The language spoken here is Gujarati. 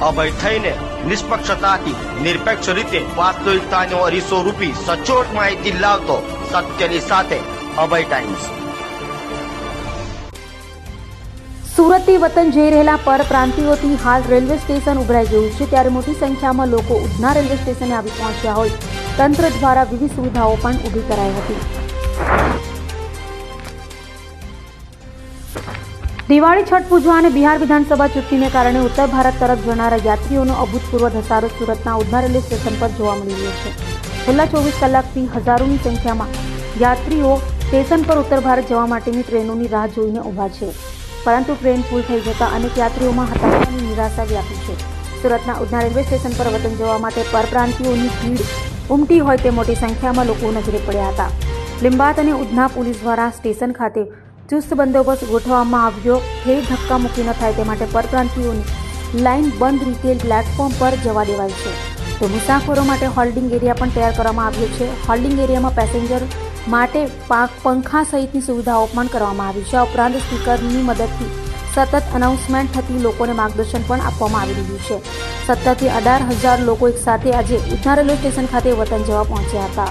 અભય થઈને નિષ્પક્ષતાથી, નિરપેક્ષ રીતે વાસ્તવિકતાનો અરીસો રૂપી સચોટ માહિતી લાવતો સત્યની સાથે અભય ટાઈમ્સ સુરતથી વતન જઈ રહેલા પરપ્રાંતિઓથી હાલ રેલવે સ્ટેશન ઉભરાઈ ગયું છે. ત્યારે મોટી સંખ્યામાં લોકો ઉધના રેલવે સ્ટેશને આવી પહોંચ્યા હોય. તંત્ર દ્વારા વિવિધ સુવિધાઓ પણ ઊભી કરાઈ હતી. દિવાળી છઠ પૂજવા અને બિહાર વિધાનસભા ચૂંટણીને કારણે ઉત્તર ભારત તરફ જનારા યાત્રીઓનો અભૂતપૂર્વ ધસારો સુરતના ઉધના રેલવે સ્ટેશન પર જોવા મળી રહ્યો છે. છેલ્લા ચોવીસ કલાકથી હજારોની સંખ્યામાં યાત્રીઓ સ્ટેશન પર ઉત્તર ભારત જવા માટેની ટ્રેનોની રાહ જોઈને ઊભા છે. પરંતુ ટ્રેન ફૂલ થઈ જતા અનેક યાત્રીઓમાં હતાશાની નિરાશા વ્યાપી છે. સુરતના ઉધના રેલવે સ્ટેશન પર વતન જવા માટે પરપ્રાંતિઓની ભીડ ઉમટી હોય તે મોટી સંખ્યામાં લોકો નજરે પડ્યા હતા. લિંબાત અને ઉધના પોલીસ દ્વારા સ્ટેશન ખાતે ચુસ્ત બંદોબસ્ત ગોઠવવામાં આવ્યો. ફેર ધક્કા મૂકી ન થાય તે માટે પરપ્રાંતિઓની લાઇન બંધ રિટેલ પ્લેટફોર્મ પર જવા દેવાય છે. તો મુસાફરો માટે હોલ્ડિંગ એરિયા પણ તૈયાર કરવામાં આવ્યો છે. હોલ્ડિંગ એરિયામાં પેસેન્જર માટે પંખા સહિતની સુવિધાઓ પણ કરવામાં આવી છે. ઉપરાંત સ્પીકરની મદદથી સતત અનાઉન્સમેન્ટ થતી લોકોને માર્ગદર્શન પણ આપવામાં આવી રહ્યું છે. સત્તરથી અઢાર હજાર લોકો એકસાથે આજે ઉધના રેલવે સ્ટેશન ખાતે વતન જવા પહોંચ્યા હતા.